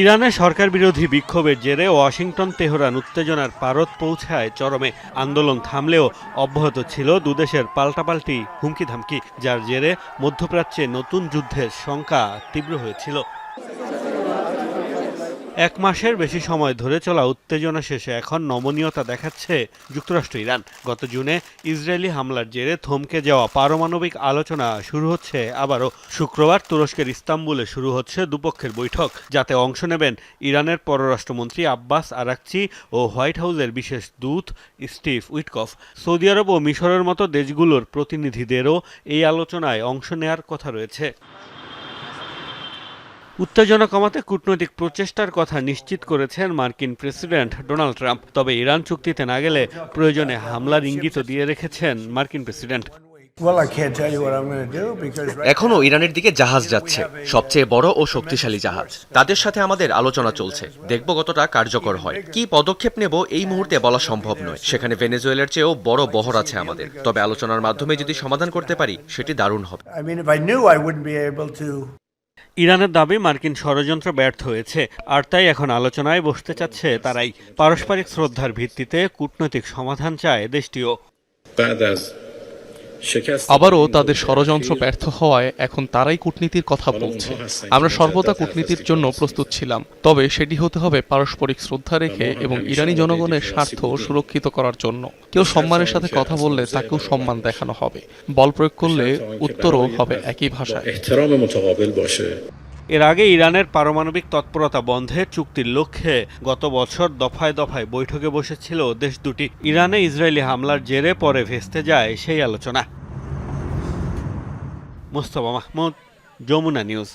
ইরানের সরকার বিরোধী বিক্ষোভের জেরে ওয়াশিংটন, তেহরান উত্তেজনার পারত পৌঁছায় চরমে আন্দোলন থামলেও অব্যাহত ছিল দুদেশের পাল্টাপাল্টি হুমকি ধামকি যার জেরে মধ্যপ্রাচ্যে নতুন যুদ্ধের শঙ্কা তীব্র হয়েছিল। এক মাসের বেশি সময় ধরে চলা উত্তেজনা শেষে এখন নমনীয়তা দেখাচ্ছে যুক্তরাষ্ট্র, ইরান। গত জুনে ইসরায়েলি হামলার জেরে থমকে যাওয়া পারমাণবিক আলোচনা শুরু হচ্ছে আবারও। শুক্রবার তুরস্কের ইস্তাম্বুলে শুরু হচ্ছে দুপক্ষের বৈঠক, যাতে অংশ নেবেন ইরানের পররাষ্ট্রমন্ত্রী আব্বাস আরাকচি ও হোয়াইট হাউসের বিশেষ দূত স্টিভ উইটকফ। সৌদি আরব ও মিশরের মতো দেশগুলোর প্রতিনিধিদেরও এই আলোচনায় অংশ নেয়ার কথা রয়েছে। উত্তেজনা কমাতে কূটনৈতিক প্রচেষ্টার কথা নিশ্চিত করেছেন মার্কিন প্রেসিডেন্ট ডোনাল্ড ট্রাম্প। তবে ইরান চুক্তিতে না গেলে প্রয়োজনে হামলার ইঙ্গিত দিয়ে রেখেছেন মার্কিন প্রেসিডেন্ট। এখনও ইরানের দিকে জাহাজ যাচ্ছে সবচেয়ে বড় ও শক্তিশালী জাহাজ। তাদের সাথে আমাদের আলোচনা চলছে দেখব কতটা কার্যকর হয়। কি পদক্ষেপ নেব এই মুহূর্তে বলা সম্ভব নয়। সেখানে ভেনেজুয়েলার চেয়েও বড় বহর আছে আমাদের। তবে আলোচনার মাধ্যমে যদি সমাধান করতে পারি সেটি দারুণ হবে। ইরানের দাবি মার্কিন ষড়যন্ত্র ব্যর্থ হয়েছে, আর তাই এখন আলোচনায় বসতে চাচ্ছে তারাই। পারস্পরিক শ্রদ্ধার ভিত্তিতে কূটনৈতিক সমাধান চায় দেশটিও। আবারও তাদের ষড়যন্ত্র ব্যর্থ হওয়ায় এখন তারাই কূটনীতির কথা বলছে। আমরা সর্বদা কূটনীতির জন্য প্রস্তুত ছিলাম, তবে সেটি হতে হবে পারস্পরিক শ্রদ্ধা রেখে এবং ইরানি জনগণের স্বার্থ সুরক্ষিত করার জন্য। কেউ সম্মানের সাথে কথা বললে তাকেও সম্মান দেখানো হবে। বল প্রয়োগ করলে উত্তরও হবে একই ভাষায়। এর আগে ইরানের পারমাণবিক তৎপরতা বন্ধে চুক্তির লক্ষ্যে গত বছর দফায় দফায় বৈঠকে বসেছিল দেশ দুটি। ইরানে ইসরায়েলি হামলার জেরে পরে ভেস্তে যায় সেই আলোচনা। মোস্তফা মাহমুদ, যমুনা নিউজ।